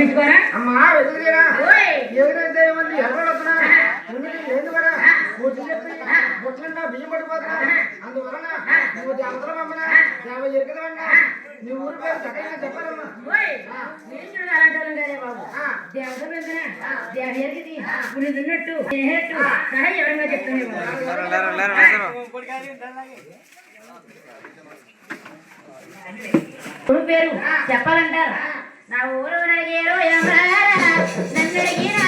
పిచ్చుకోరా అమ్మా వెతుకులేరా ఓయ్. ఏదైతే ఏమంది? కదా చెప్పి బియ్యం పడిపోతున్నా అందువలన నువ్వు దేవతల మమ్మన దేవ ఎరుకదవన్నా నీ ఊరి పేరు చక్కగా చెప్పాలమ్మా. ఓయ్. నేను చూడు అలాంటి వాళ్ళం కాదే బాబు. ఆ, దేవత ఇప్పుడు సహా ఎవరైనా చెప్తానే ఊరు పేరు చెప్పాలంటారు. నా ఊరు నగేరు నన్ను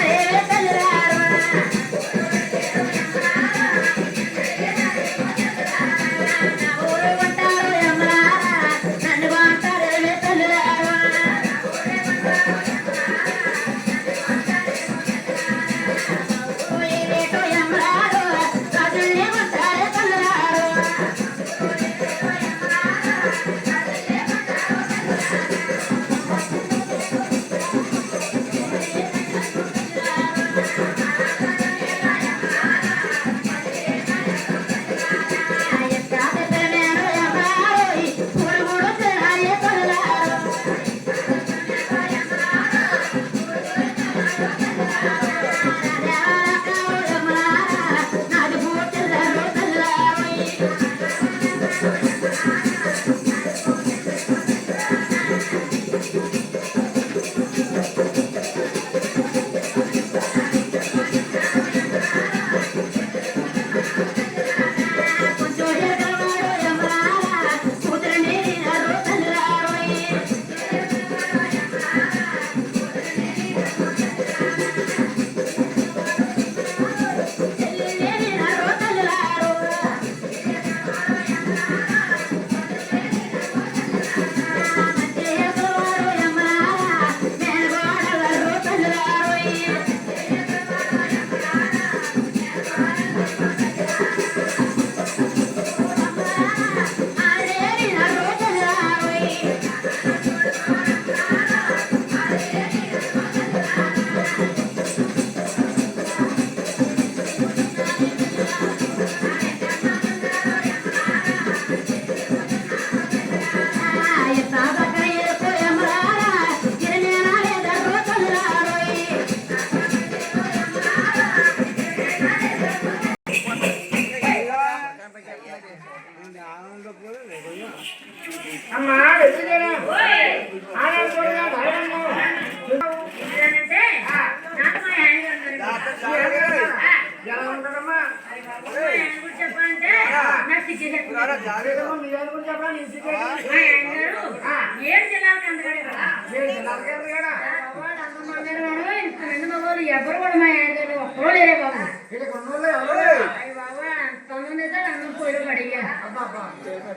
ఎవరు కూడా మా ఆయన ఒక్కరో లేరే బాబు ఇక్కడ కొన్నోళ్ళు ఎవరు లేరు. అయ్య బాబు తొమ్మిది అయితే అందరూ పోయి పడిగా అబ్బా, అబ్బా.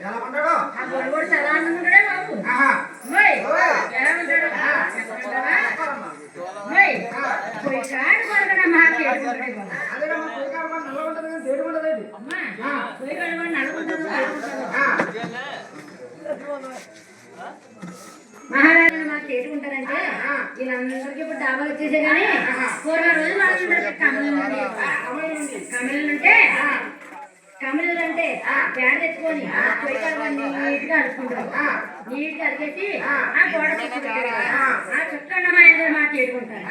ఎలా ఉంటాడో. ఎలా మహారాజులు మాకు చేటుకుంటారంటే వీళ్ళందరికీ ఇప్పుడు డాబాలు వచ్చేసే కానీ పూర్వ రోజు వాళ్ళందరికీ కమలు కమలు అంటే కమలు అంటే తెచ్చుకొని పొయ్యి కడగా నీట్గా అడుచుకుంటారు నీట్గా అడిగేసి ఆ గోడ ఆ చుట్టూ ఉన్న మా మా ఉంటాడో?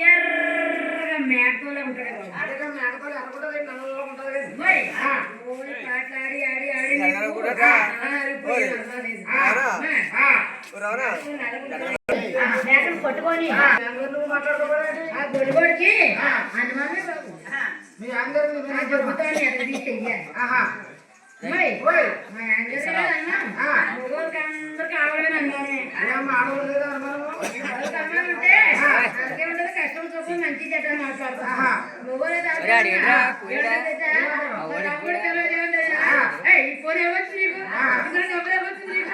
ఎర్రగా మేకతోలా ఉంటాడు. పాటలాడి, ఆడి, ఆడి ఆ, అరిపోయి నడవలేదు. ఆ, ఆ, మేకను కొట్టుకొని గొడుగోడికి అనుమానమే బాబు. మీ అందరూ. దొరుకుతాను ఎక్కడ అందరికి ఆడవాళ్ళని అన్నానే ఉంటే కష్టం మంచి చెడ్డ. ఎవరైనా తెచ్చా? మా తమ్ముడు పిల్లలు ఏమంటారు? ఏయ్, ఈ ఫోన్ ఏమొచ్చు నీకు? ఇందులో నెంబర్ ఏమొచ్చు నీకు?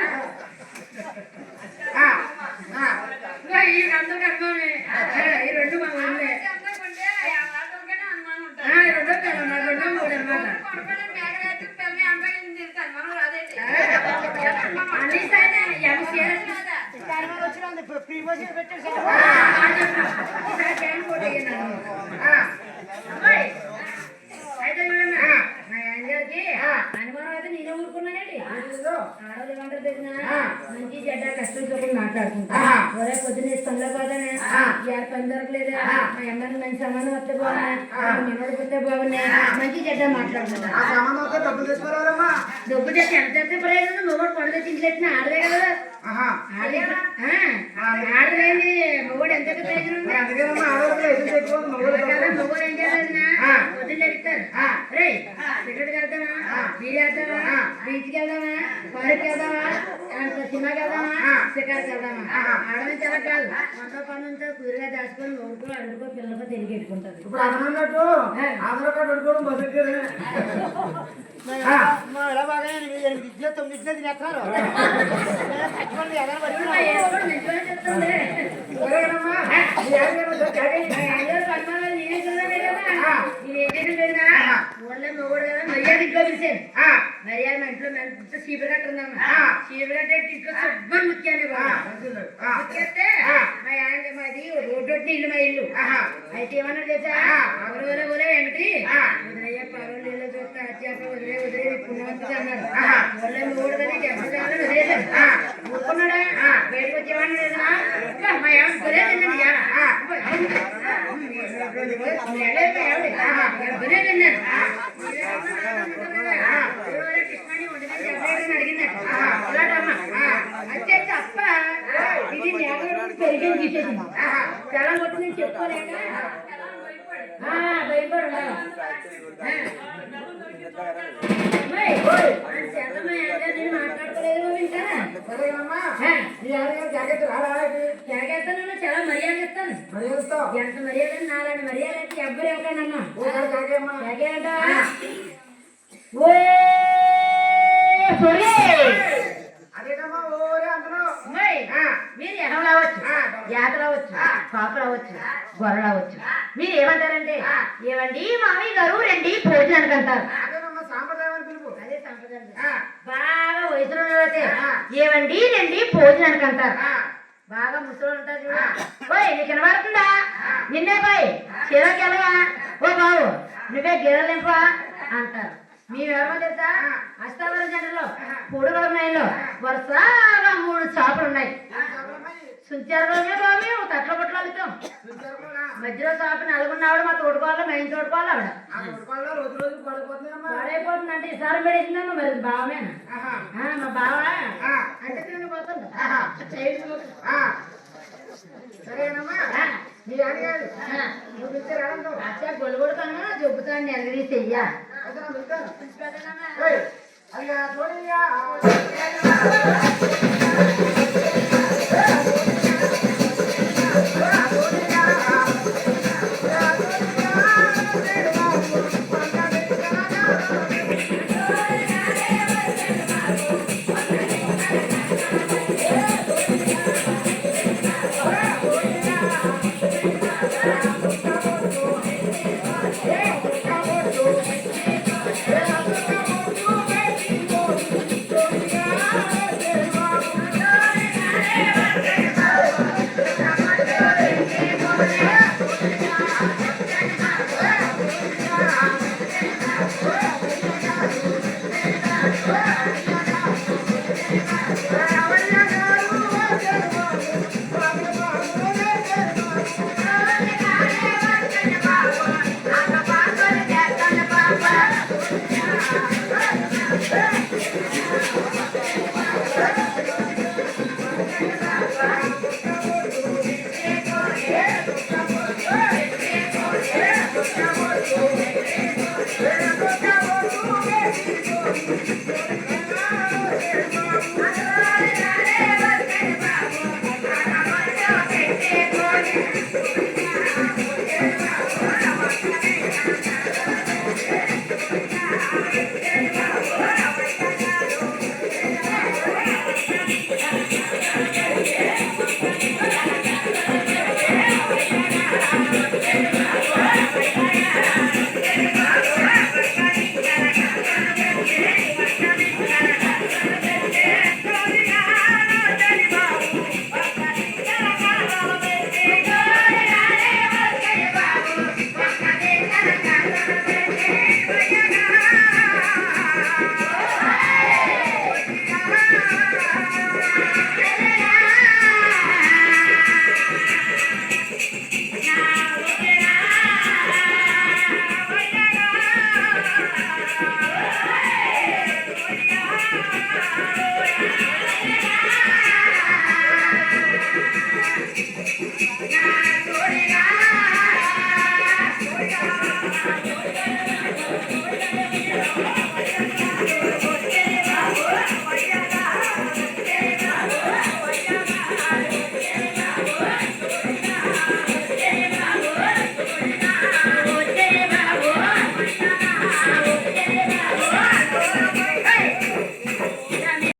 ఆ, ఆ. ఇదిగో ఈ రెండు మా ఊళ్ళే. రెండో పిల్లలు, నా రెండో మూడు అన్నమాట. అన్ని సైతే ఎవరు మంచి చెడ్డ కష్టం చూపులు మాట్లాడుకుంటా. ఒరే పొద్దున పోతానే ఆ. ఇవాళ పని దొరకలేదు. మా అమ్మని మంచి సమానం వస్తే బాగున్నా ఆ. మనోడు పోతే బాగున్నాయి. మంచి చెడ్డ మాట్లాడుకుంటా. సంబంధం డబ్బు తెచ్చి ఎంత తెస్తే ప్రయోజనం మొగోడు పండు తెచ్చి ఇంట్లో ఆడదే కదా. ఆహా. ఆడదే ఆ, ఆడలేని మొగోడు ఎంత ప్రయోజనం ఆ. పొద్దున్న చెప్తారు ఆ. రే సిగరెట్ వెళ్తామా ఆ. బీడీ వెళ్తామా ఆ. బీచ్కి వెళ్దామా పార్క్ వెళ్దామా అంత సినిమాకి వెళ్దామా ఆ. షికార్కి వెళ్దామా ఆహా. ఆడమే తెల కాదు వంట పని ఉంటే కుదిరిగా దాచుకొని మొగుడుకో అడుగుకో పిల్లలకో తిరిగి పెట్టుకుంటారు ఇప్పుడు అన్నట్టు ఆధార్ కార్డు పెట్టుకోవడం బస్ ఎక్కేది వేసుకోవడం మంచిగా చెప్తుంది సరేనమ్మా మీ ఆయన గారు జాగ్రత్త. మా అందరూ మర్యాద మా ఇంట్లో చీపురు కట్ట ఉందమ్మా. చీపురు కట్ట ఇంట్లో. ఆ, ముత్యేస్తే ఆ. మా ఆయన మాది రోడ్డు ఇల్లు మా ఇల్లు. అయితే ఏమన్నారు తెలుసా ఆ. ఎవరు ఒరే ఒరే ఏమిటి ఆ. వదిలేయ పరువు నీళ్ళు చూస్తే అత్యాప వదిలే వదిలే పుణ్యవంతుడు అన్నారు. ఊళ్ళో మూడు కదా సార్లు వదిలేశారు. ఊరుకున్నాడా. బయటకు వచ్చేవాడిని మా ఆవిడ భయపడు ఆ. అమ్మాయి, అని చేత మా ఆయన నేను మాట్లాడుకోలేదు నువ్వు ఇంకా సరేనమ్మా ఆ. మీ ఆయన గారు జాగ్రత్త రాడా జాగ్రత్తలు చాలా మర్యాద ఇస్తాను? ఎంత మర్యాద నాలాంటి మర్యాద అయితే ఎవ్వరు అమ్మాయి ఆ, మీరు ఎడం రావచ్చు ఆ. యాత రావచ్చు కాపు రావచ్చు గొర్రె రావచ్చు. మీరు ఏమంటారంటే ఏమండి మామయ్య గారు రండి భోజనానికి అంటారు అదే సంప్రదాయం. బాగా వయసులో అయితే ఆ. ఏమండి రండి భోజనానికి అంటారు బాగా ముసలు ఉంటారు చూడు. ఓయ్ నీకు వినబడుతుందా? నిన్నే పోయి చీరకి వెళ్ళవా? ఓ బావు నువ్వే గిరలు నింపా అంటారు. మేమెవరో తెలుసా? అష్టావరం జంటలో పొడుగల నైన్లో వరుసగా మూడు చేపలు ఉన్నాయి. సుంచారులోనే బాబు మేము తట్ల చూసారమ్మా? మధ్యలో చేప నలుగున్నావిడ మా తోడుకోవాలి మెయిన్ తోడుకోవాలి ఆవిడ. పాడైపోతుందంటే ఈసారి పడేసిందమ్మా మరి బావమేనా? మా బావ? అంటే ఆ. సరేనమ్మా. మీ ఆయన గారు నువ్వు పిలిచే రాడంతో అచ్చా గొలుగొడతాను చెబుతాను ఎలగరీ చెయ్య. అయితే నా Yeah.